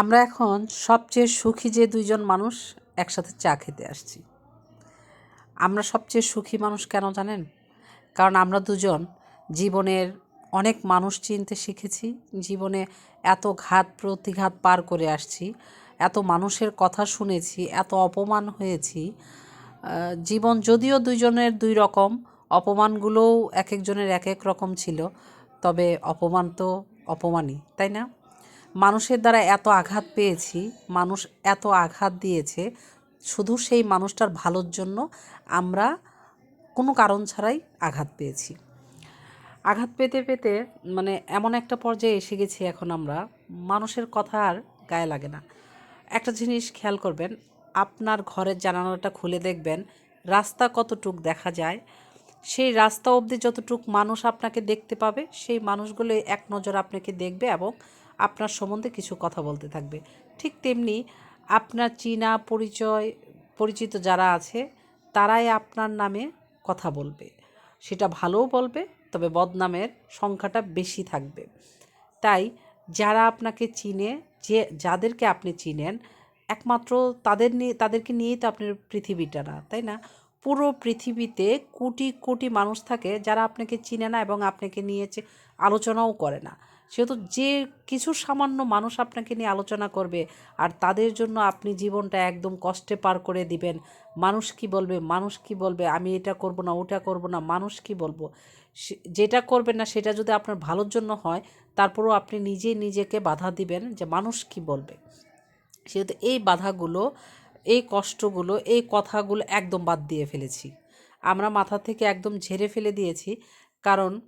আমরা এখন সবচেয়ে সুখী যে দুইজন মানুষ একসাথে চা খেতে আসছি। আমরা সবচেয়ে সুখী মানুষ কেন জানেন? কারণ আমরা দুজন জীবনের অনেক মানুষ চিনতে শিখেছি, জীবনে এত ঘাত প্রতিঘাত পার করে আসছি, এত মানুষের কথা শুনেছি, এত অপমান হয়েছি। জীবন যদিও দুইজনের দুই রকম, অপমানগুলোও এক একজনের এক এক রকম ছিল, তবে অপমান তো অপমানই, তাই না? মানুষের দ্বারা এত আঘাত পেয়েছি, মানুষ এত আঘাত দিয়েছে, শুধু সেই মানুষটার ভালোর জন্য আমরা কোনো কারণ ছাড়াই আঘাত পেয়েছি। আঘাত পেতে পেতে মানে এমন একটা পর্যায়ে এসে গেছি এখন আমরা, মানুষের কথা আর গায়ে লাগে না। একটা জিনিস খেয়াল করবেন, আপনার ঘরের জানালাটা খুলে দেখবেন, রাস্তা কতটুক দেখা যায়, সেই রাস্তা অবধি যতটুক মানুষ আপনাকে দেখতে পাবে, সেই মানুষগুলো এক নজর আপনাকে দেখবে এবং আপনার সম্বন্ধে কিছু কথা বলতে থাকবে। ঠিক তেমনি আপনার চীনা পরিচয়, পরিচিত যারা আছে, তারাই আপনার নামে কথা বলবে। সেটা ভালোও বলবে, তবে বদনামের সংখ্যাটা বেশি থাকবে। তাই যারা আপনাকে চিনে, যে যাদেরকে আপনি চিনেন, একমাত্র তাদের নিয়ে, তাদেরকে নিয়েই তো আপনার পৃথিবীটা না, তাই না? পুরো পৃথিবীতে কোটি কোটি মানুষ থাকে যারা আপনাকে চিনে না এবং আপনাকে নিয়ে চে- আলোচনাও করে না। সেহেতু যে কিছু সামান্য মানুষ আপনাকে নিয়ে আলোচনা করবে আর তাদের জন্য আপনি জীবনটা একদম কষ্টে পার করে দিবেন। মানুষ কি বলবে? মানুষ কি বলবে? আমি এটা করব না, ওটা করব না, মানুষ কি বলব? যেটা করবেন না, সেটা যদি আপনার ভালোর জন্য হয়, তারপরেও আপনি নিজেই নিজেকে বাধা দিবেন যে মানুষ কি বলবে। সেহেতু এই বাধাগুলো, এই কষ্টগুলো, এই কথাগুলো একদম বাদ দিয়ে ফেলেছি। আমরা মাথা থেকে একদম ঝেড়ে ফেলে দিয়েছি। কারণ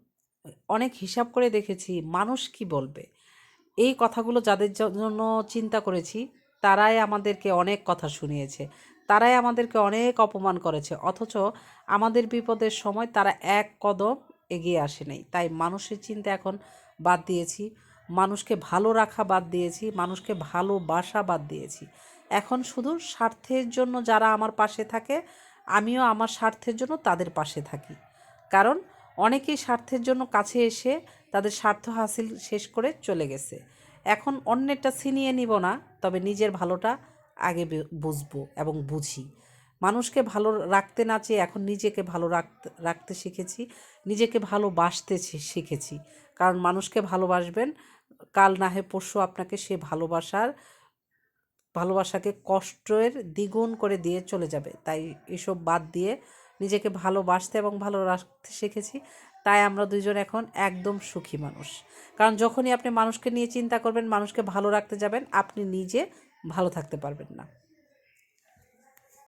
অনেক হিসাব করে দেখেছি, মানুষ কি বলবে? এই কথাগুলো যাদের জন্য চিন্তা করেছি, তারাই আমাদেরকে অনেক কথা শুনিয়েছে। তারাই আমাদেরকে অনেক অপমান করেছে, অথচ আমাদের বিপদের সময় তারা এক কদম এগিয়ে আসে নাই। তাই মানুষের চিন্তা এখন বাদ দিয়েছি, মানুষকে ভালো রাখা বাদ দিয়েছি, মানুষকে ভালোবাসা বাদ দিয়েছি। এখন শুধু স্বার্থের জন্য যারা আমার পাশে থাকে, আমিও আমার স্বার্থের জন্য তাদের পাশে থাকি। কারণ অনেকেই স্বার্থের জন্য কাছে এসে তাদের স্বার্থ হাসিল শেষ করে চলে গেছে। এখন অন্যেরটা ছিনিয়ে নিব না, তবে নিজের ভালোটা আগে বুঝব এবং বুঝি। মানুষকে ভালো রাখতে না চেয়ে এখন নিজেকে ভালো রাখতে রাখতে শিখেছি, নিজেকে ভালোবাসতে শিখেছি। কারণ মানুষকে ভালোবাসবেন, কাল না হয় পরশু আপনাকে সে ভালোবাসার ভালোবাসাকে কষ্টের দ্বিগুণ করে দিয়ে চলে যাবে। তাই এসব বাদ দিয়ে নিজেকে ভালোবাসতে এবং ভালো রাখতে শিখেছি। তাই আমরা দুজন এখন একদম সুখী মানুষ। কারণ যখনই আপনি মানুষকে নিয়ে চিন্তা করবেন, মানুষকে ভালো রাখতে যাবেন, আপনি নিজে ভালো থাকতে পারবেন না।